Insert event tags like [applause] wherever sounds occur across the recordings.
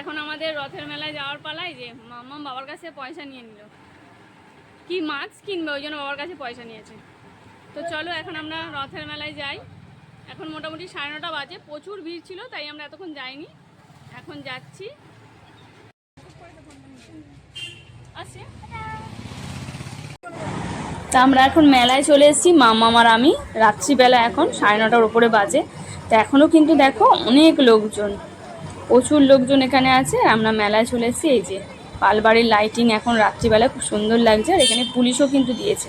এখন আমাদের রথের মেলায় যাওয়ার পালায় যে মাম্মাম বাবার কাছে পয়সা নিয়ে নিল। কি মাছ কিনবে, ওই জন্য বাবার কাছে পয়সা নিয়েছে। তো চলো এখন আমরা রথের মেলায় যাই। এখন মোটামুটি সাড়ে নটা বাজে, প্রচুর ভিড় ছিল, তাই আমরা এতক্ষণ যাইনি। এখন যাচ্ছি। তা আমরা এখন মেলায় চলে এসেছি মামা আর আমি। রাত্রিবেলা এখন, সাড়ে নটার উপরে বাজে। তা এখনও কিন্তু দেখো অনেক লোকজন। প্রচুর লোকজন এখানে আছে আমরা মেলায় চলে এসেছি, এই যে পালবাড়ির লাইটিং এখন রাত্রিবেলা খুব সুন্দর লাগছে, আর এখানে পুলিশও কিন্তু দিয়েছে।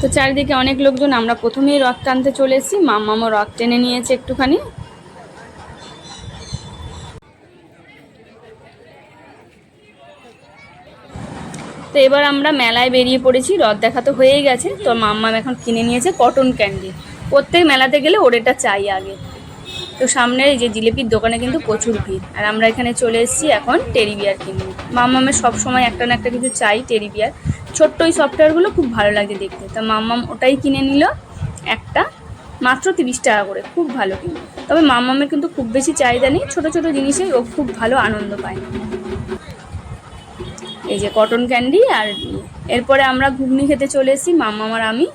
তো চারিদিকে অনেক লোকজন, আমরা প্রথমেই রথ টানতে চলে এসেছি মাম্মামও রথ টেনে নিয়েছে একটুখানি। তো এবার আমরা মেলায় বেরিয়ে পড়েছি, রথ দেখা তো হয়েই গেছে, তো মাম্মাম এখন কিনে নিয়েছে কটন ক্যান্ডি প্রত্যেক মেলাতে গেলে ওর এটা চাই আগে। তো সামনের এই যে জিলিপির দোকানে কিন্তু প্রচুর ভিড়। আর আমরা এখানে চলে এসেছি এখন টেরি বিয়ার কিনবো মাম্মামের সব সময় একটা না একটা কিছু চাই টেরি বিয়ার। ছোট্ট ওই সফটওয়্যারগুলো খুব ভালো লাগে দেখতে। তা মাম্মাম ওটাই কিনে নিল একটা, মাত্র তিরিশ টাকা করে। খুব ভালো কিন্তু তবে মাম্মামের কিন্তু খুব বেশি চাহিদা নেই। ছোটো ছোটো জিনিসেই ও খুব ভালো আনন্দ পায়। এই যে কটন ক্যান্ডি আর এরপরে আমরা ঘুগনি খেতে চলে এসেছি মাম্মা আমি।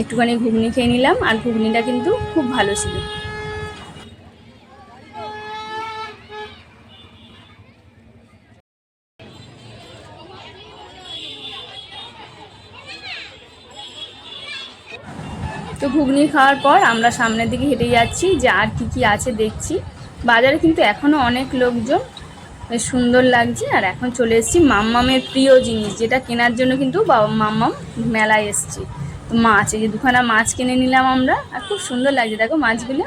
একটুখানি ঘুগনি খেয়ে নিলাম। আর ঘুগনিটা কিন্তু খুব ভালো ছিল। তো ঘুগনি খাওয়ার পর আমরা সামনের দিকে হেঁটে যাচ্ছি, যে আর কি কি আছে দেখছি। বাজারে কিন্তু এখনও অনেক লোকজন, বেশ সুন্দর লাগছে। আর এখন চলে এসেছি মাম্মামের প্রিয় জিনিস, যেটা কেনার জন্য কিন্তু বাবা মাম্মাম মেলায় এসেছি। তো মাছ, এই যে দুখানা মাছ কিনে নিলাম আমরা, আর খুব সুন্দর লাগছে। দেখো মাছগুলো।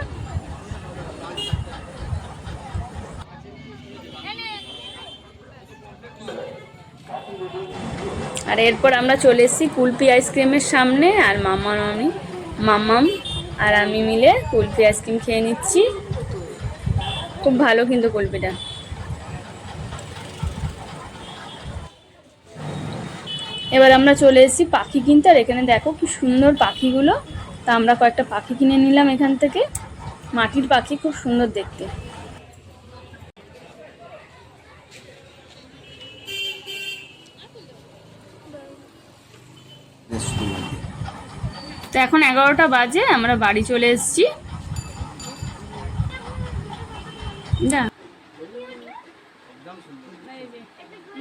আর এরপর আমরা চলে এসেছি কুলপি আইসক্রিমের সামনে, আর মাম্মা মামি মাম্মাম আর আমি মিলে কুলফি আইসক্রিম খেয়ে নিচ্ছি। খুব ভালো কিন্তু কুলফিটা। এবার আমরা চলে এসেছি পাখি কিনতে, আর এখানে দেখো কি সুন্দর পাখিগুলো। তা আমরা কয়েকটা পাখি কিনে নিলাম এখান থেকে। মাটির পাখি খুব সুন্দর দেখতে। এখন এগারোটা বাজে আমরা বাড়ি চলে এসেছি।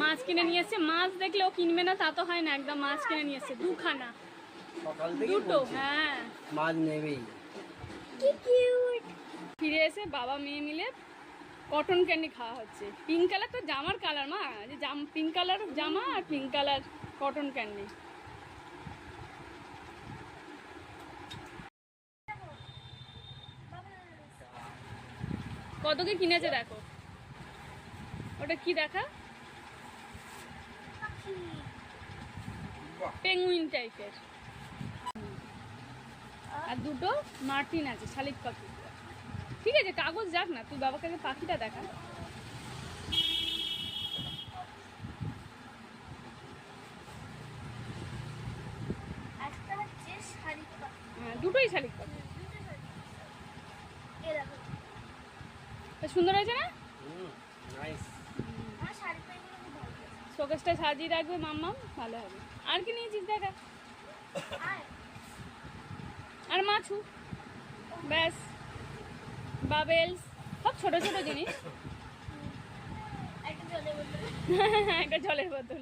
মাছ কিনে নিয়ে এসছে। মাছ দেখলে ও কিনবে না তা তো হয় না একদম মাছ কিনে নিয়ে এসছে। দুখানা। দুটো হ্যাঁ। মাছ নেবেই। ফিরে এসে বাবা মেয়ে মিলে কটন ক্যান্ডি খাওয়া হচ্ছে। পিঙ্ক কালার তো জামার কালার মা। যে জাম পিঙ্ক কালার জামা আর পিঙ্ক কালার কটন ক্যান্ডি। কত কি কিনেছে দেখো? ওটা কি দেখা? পেঙ্গুইন টাইপের আর দুটো মার্টিন আছে শালিক পাখি। ঠিক আছে কাগজ যাক না তুই বাবাকে পাখিটা দেখা। হ্যাঁ, দুটোই শালিক পাখি তা সুন্দর হয়েছে না? লাগে। শোকেসটা সাজিয়ে রাখবে মাম্মাম ভালো হবে। আর কি নিয়েছিস দেখা? আর? আর মাছু? ব্যাস। বাবেলস। সব ছোট ছোট জিনিস। একটা জলে বোতল। [laughs] একটা জলের বোতল।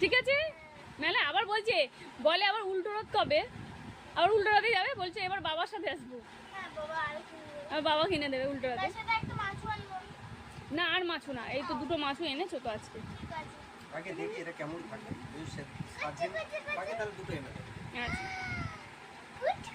ঠিক আছে? নাহলে আবার বলছে বলে আবার উল্টো রথ কবে? আবার উল্টো রথে যাবে বলছে এবার বাবার সাথে আসব। হ্যাঁ বাবা আর বাবা কিনে দেবে উল্টো আনব। না আর মাছু না এই তো দুটো মাছু এনেছো তো আজকে। ঠিক আগে দেখি এটা কেমন থাকে। যদি সে সাজে আগে তাহলে দুটো এনে আচ্ছা।